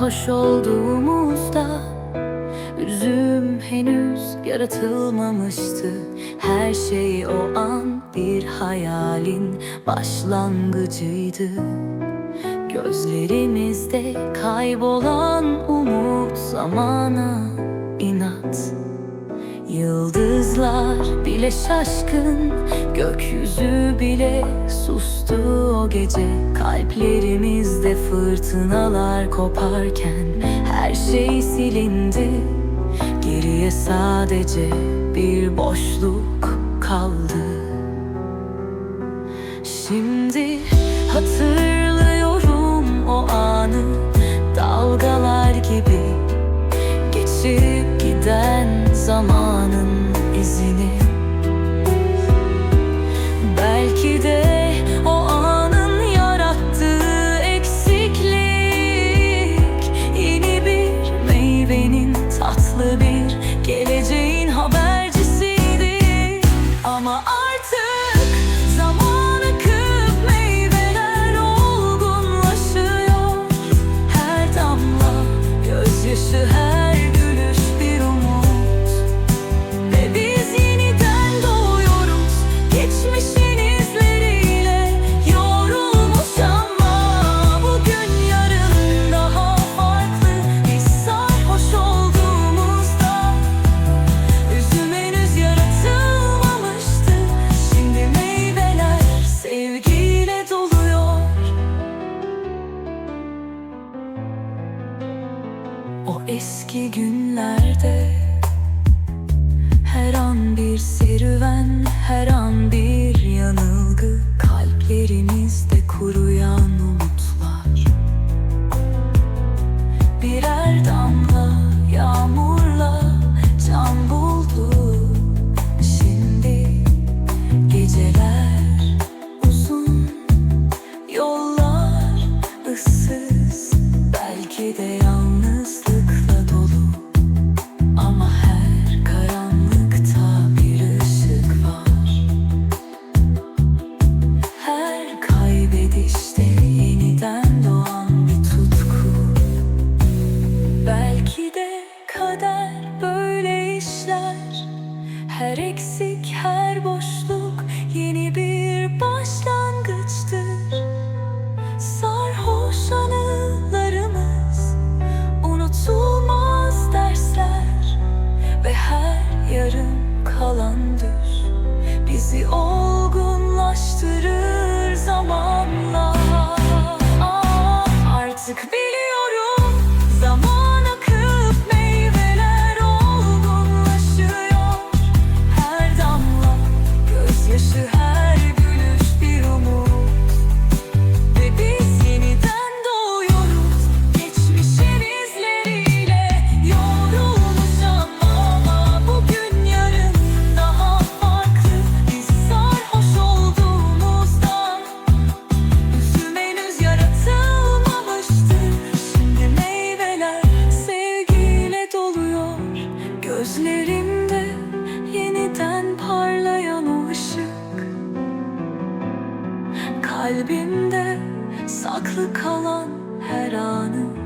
Sarhoş olduğumuzda Üzüm henüz yaratılmamıştı. Her şey o an bir hayalin başlangıcıydı. Gözlerimizde kaybolan umut zamana inat Yıldızlar bile şaşkın Gökyüzü bile sustu o gece. Kalplerimizde fırtınalar koparken Her şey silindi. Geriye sadece bir boşluk kaldı. Şimdi hatırlıyorum tatlı bir geleceğin habercisiydi. Ama artık zaman akıp meyveler olgunlaşıyor. Her damla gözyaşı her O eski günlerde Her an bir serüven Her an bir yanılgı Her eksik her boşluk Gözlerimde yeniden parlayan o ışık. Kalbimde saklı kalan her anı.